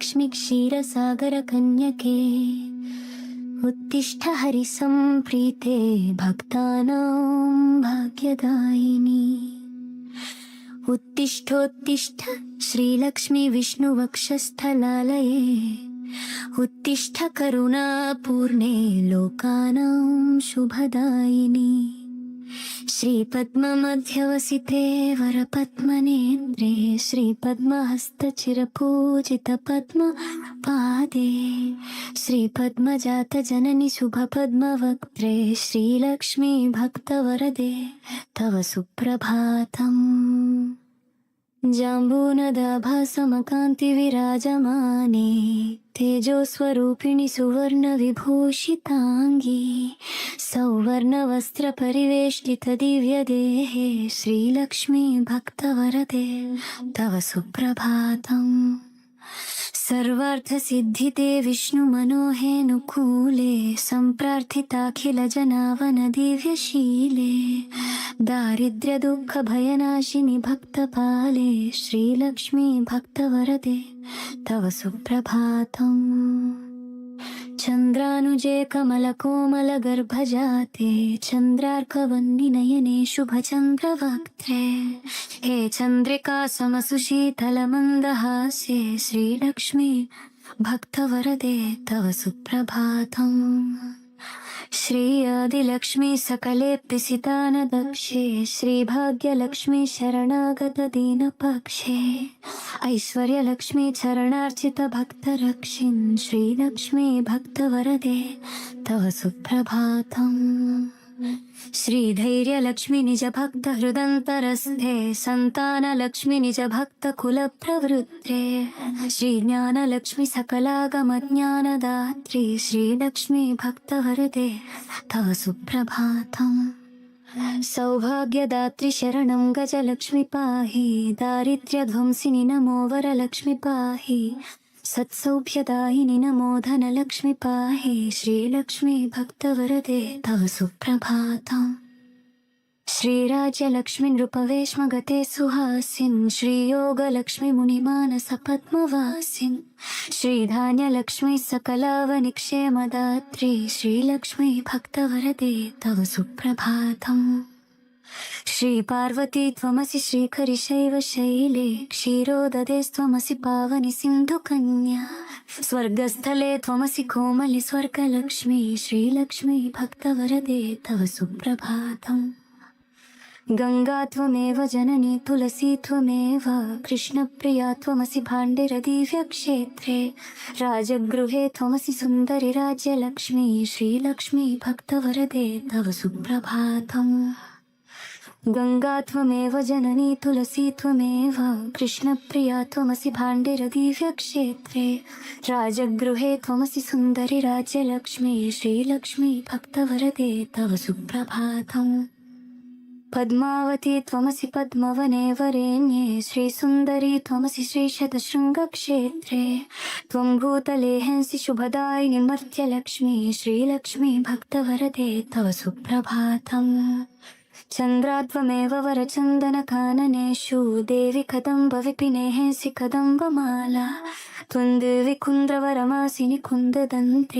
श्रीलक्ष्मि श्रीमहालक्ष्मि क्षीरसागरकन्यके उत्तिष्ठ हरिसम्प्रीते भक्तानां भाग्यदायिनी उत्तिष्ठोत्तिष्ठ श्रीलक्ष्मि विष्णुवक्षस्थलालये उत्तिष्ठ करुणापूर्णे लोकानां शुभदायिनी श्रीपद्ममध्यवसिते वरपद्मनेन्द्रे श्रीपद्महस्तचिरपूजितपद्मपादे श्रीपद्मजातजननि शुभपद्मवक्त्रे श्रीलक्ष्मी भक्तवरदे तव सुप्रभातम् जाम्बूनदाभासमकान्तिविराजमाने तेजोस्वरूपिणि सुवर्णविभूषिताङ्गी सौवर्णवस्त्रपरिवेष्टितदिव्यदेहे श्रीलक्ष्मी भक्तवरदे तव सुप्रभातम् सर्वार्थसिद्धिते विष्णुमनोहेनुकूले सम्प्रार्थिताखिलजनावनदिव्यशीले दारिद्र्यदुःखभयनाशिनि भक्तपाले श्रीलक्ष्मी भक्तवरदे तव सुप्रभातम् चन्द्रानुजे कमलकोमलगर्भजाते चन्द्रार्कवन्निनयने शुभचन्द्रवक्त्रे हे चन्द्रिका समसुशीतलमन्दहास्ये श्रीलक्ष्मी भक्तवरदे तव सुप्रभातम् श्री आदिलक्ष्मी सकलेऽपि सितानदक्षे श्रीभाग्यलक्ष्मी शरणागतदीनपक्षे ऐश्वर्यलक्ष्मी चरणार्चितभक्तरक्षिन् श्रीलक्ष्मी भक्तवरदे तव सुप्रभातम्। श्रीधैर्यलक्ष्मि निजभक्तहृदन्तरस्थे सन्तानलक्ष्मि निजभक्तकुलप्रवृत्ते श्रीज्ञानलक्ष्मि सकलागमज्ञानदात्री श्रीलक्ष्मी भक्तवरदे तव सुप्रभातम् सौभाग्यदात्रि शरणं गजलक्ष्मि पाहि दारिद्र्यध्वंसिनि नमो वरलक्ष्मि पाहि सत्सौभ्यदायिनि नमो धनलक्ष्मि पाहि श्रीलक्ष्मी भक्तवरदे तव सुप्रभातम् श्रीराज्यलक्ष्मि नृपवेश्मगते सुहासिन् श्रीयोगलक्ष्मि मुनिमानसपद्मवासिन् श्रीधान्यलक्ष्मी सकलावनिक्षेमदात्री श्रीलक्ष्मी भक्तवरदे तव सुप्रभातम् श्रीपार्वती त्वमसि श्रीखरिशैव शैले क्षीरोददेस्त्वमसि पावनि सिन्धुकन्या स्वर्गस्थले त्वमसि कोमलि स्वर्गलक्ष्मी श्रीलक्ष्मी भक्तवरदे तव सुप्रभातम् गङ्गा त्वमेव जननी तुलसी त्वमेव कृष्णप्रिया त्वमसि भाण्डिरदिव्यक्षेत्रे राजगृहे त्वमसि सुन्दरि राज्यलक्ष्मी श्रीलक्ष्मी भक्तवरदे तव सुप्रभातम् गङ्गा त्वमेव, जननी तुलसी त्वमेव, कृष्णप्रिया त्वमसि भाण्डिरदिव्यक्षेत्रे, राजगृहे त्वमसि सुन्दरि राज्यलक्ष्मी, श्रीलक्ष्मी भक्तवरदे तव सुप्रभातम्। पद्मावती त्वमसि पद्मवने वरेण्ये श्रीसुन्दरी त्वमसि श्रीशतशृङ्गक्षेत्रे, त्वं भूतले हंसि शुभदायिनि मर्त्यलक्ष्मी, श्रीलक्ष्मी भक्तवरदे तव सुप्रभातम्। చంద్రాత్వమేవ వరచందనకాననేషు దేవి కదంబ విపినేసి కదంబమాల త్వందేవి కుంద్రవరమాసిని కుందదంతే